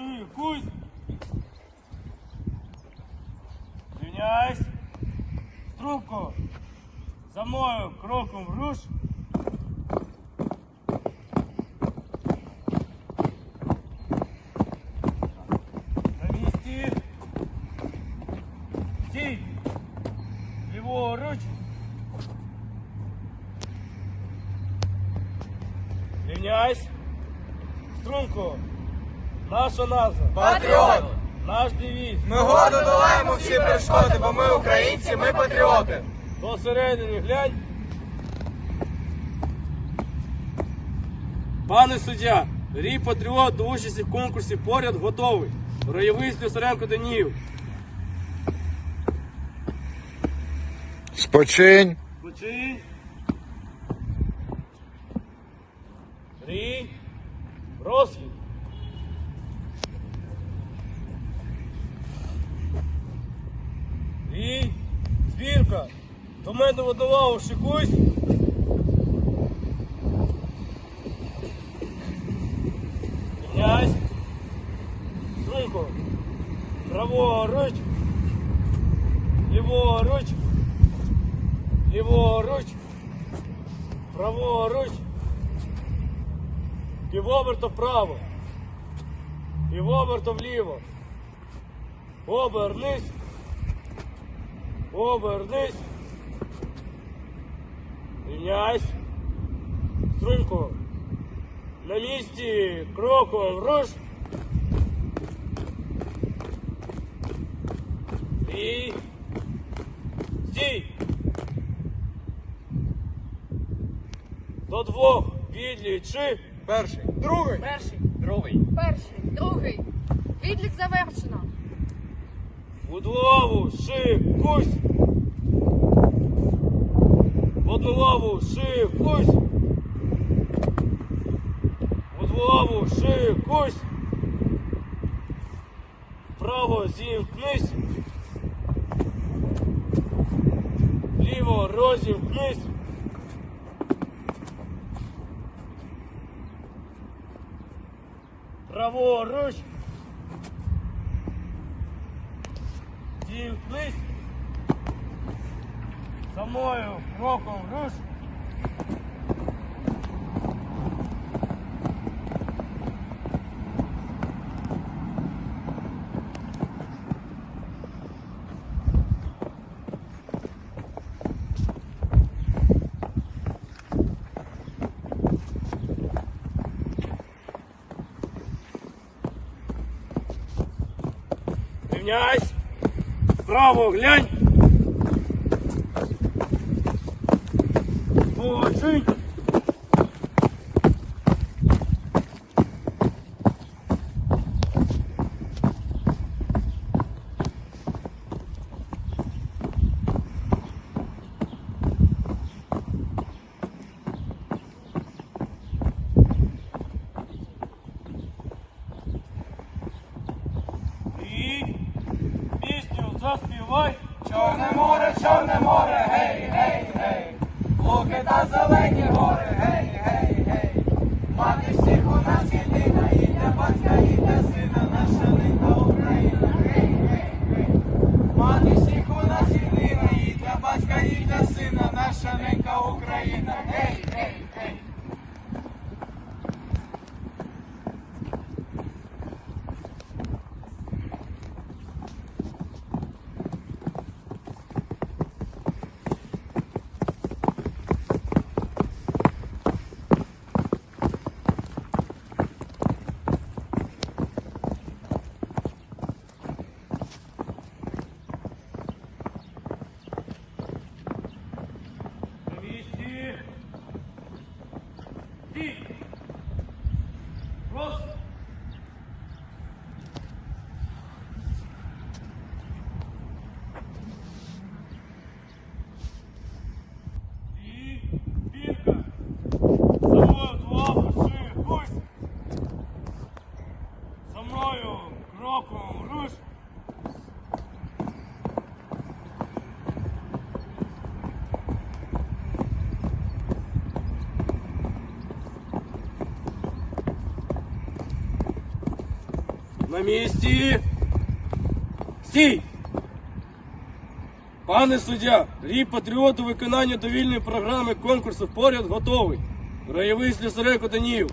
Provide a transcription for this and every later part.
шию, кусь. Рівняйсь. Струнко. За мною кроком руш. На місці. Стій. Ліворуч. Рівняйсь. Струнко. Наша назва. Патріот! Наш девіз. Ми гордо долаємо всі перешкоди, бо ми українці, ми патріоти. До середини глянь. Пане суддя, рій патріот до участі в конкурсі поряд готовий. Роєвий Слюсаренко Даніїв. Спочинь. Починь. Рій. Розхід. Рій. Збірка. До мене в одну лаву шикуйсь. Князь. Струнко. Праворуч. Ліворуч. Ліворуч. Праворуч. Півоберта вправо. Півоберта вліво. Обернись. Обернись. Рівняйсь. Струнко. На місці. Кроком руш. І. Стій. До двох відлічи. Перший. Другий. Перший, Другий. перший, другий. Відлік завершено. Удлову, ши, кусь. В одну лаву, ши, кусь. Удлову, ши, кусь. Вправо зімкнись. Ліво розімкнись. Праворуч. Зімкнись. За мною кроком руш. Рівняйсь. Право глянь. Починь. І Зелені гори, гей, гей, гей. Мати всіх у нас єдина, і для батька, і для сина, наша ненька Україна, гей, гей, гей. Мати всіх у нас єдина, і для батька, і для сина, наша ненька Україна, гей, гей, гей. На місці. Стій. Роз. І бірка. За мною двох ши гусь. За мною кроком руш. На місці. Стій! Пане суддя, рік патріоту виконання довільної програми конкурсу поряд готовий. Раєвий слюсарек Даніїв.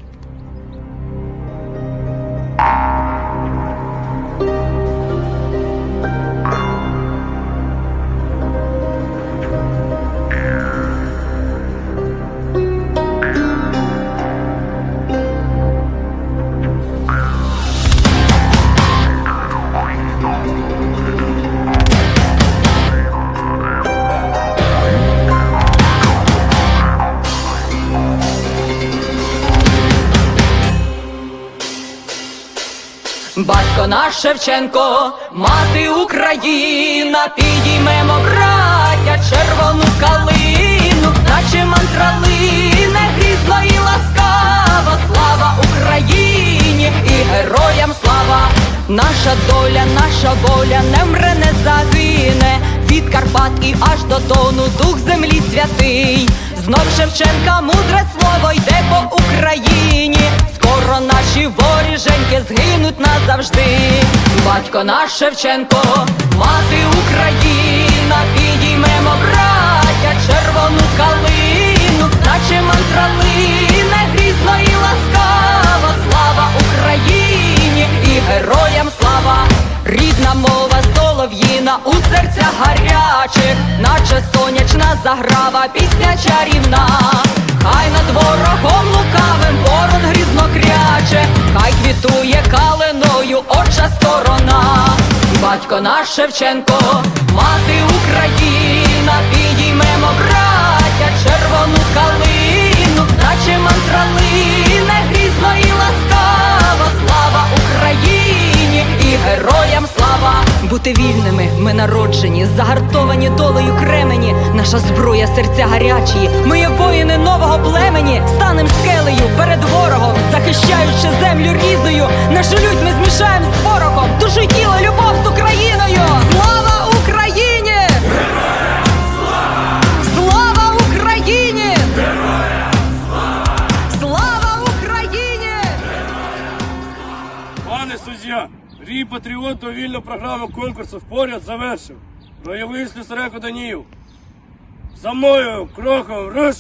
Батько наш Шевченко, мати Україна, підіймемо браття червону калину, наче мантралине, грізно і ласкава, слава Україні і героям слава, наша доля, наша воля не мре, не загине, від Карпат і аж до Дону, дух землі святий. Знов Шевченка мудре слово йде по Україні. Скоро наші воріженьки згинуть назавжди. Батько наш Шевченко, мати Україна, підіймемо браття червону калину, наче мантралине, грізно і ласкава, слава Україні і героям слава, рідна мова солов'їна у серцях гарячих, наче сонячна заграва, пісня чарівна. Хай над ворогом лукавим ворон грізно кряче, Шевченко, мати Україна, підіймемо браття червону калину, наче мантралине, грізно і ласкава, слава Україні і героям слава! Бути вільними, ми народжені, загартовані долею кремені, наша зброя серця гарячі. Ми є воїни нового племені, станем скелею перед ворогом, захищаючи землю рідною. Нашу лють ми змішаємо Пане суддя, рій патріот довільно програму конкурсу поряд завершив. бойовий слюсарек Даніїв. За мною кроком руш!